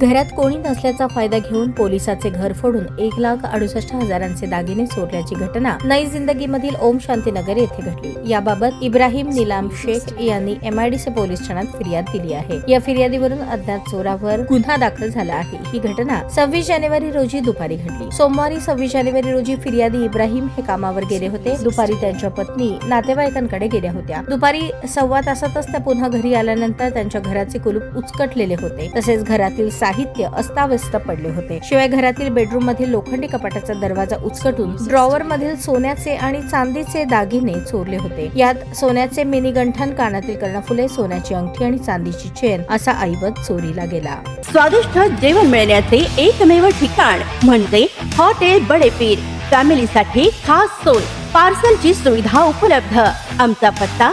घरात कोणी नसल्याचा फायदा घेऊन पोलिसाचे घर फोडून एक लाख अडुसष्ट हजारांचे दागिने चोरल्याची घटना नई जिंदगीमधील ओम शांतीनगर येथे घडली. याबाबत इब्राहिम निलाम शेख यांनी एमआयडीसी पोलीस ठाण्यात फिर्याद दिली आहे. या फिर्यादीवरून अज्ञात चोरावर गुन्हा दाखल झाला आहे. ही घटना सव्वीस जानेवारी रोजी दुपारी घडली. सोमवारी सव्वीस जानेवारी रोजी फिर्यादी इब्राहिम हे कामावर गेले होते. दुपारी त्यांच्या पत्नी नातेवाईकांकडे गेल्या होत्या. दुपारी सव्वा तासातच त्या पुन्हा घरी आल्यानंतर त्यांच्या घराचे कुलूप उचकटलेले होते. तसेच घरातील साहित्य अस्ताव्यस्त पडले होते. शिवाय घरातील बेडरूम मधील लोखंडी कपाटाचा दरवाजा उचकटून ड्रॉवर मधील सोन्याचे आणि चांदीचे दागिने चोरले होते. यात सोन्याचे मिनी गंठन कानातील कर्णफुले सोन्याची अंगठी आणि चांदीची चेन असा ऐवत चोरीला गेला. स्वादिष्ट जेवण मिळण्याचे एकमेव ठिकाण म्हणजे हॉटेल बडेपीर. फॅमिलीसाठी खास सोय पार्सलची सुविधा उपलब्ध. आमचा पत्ता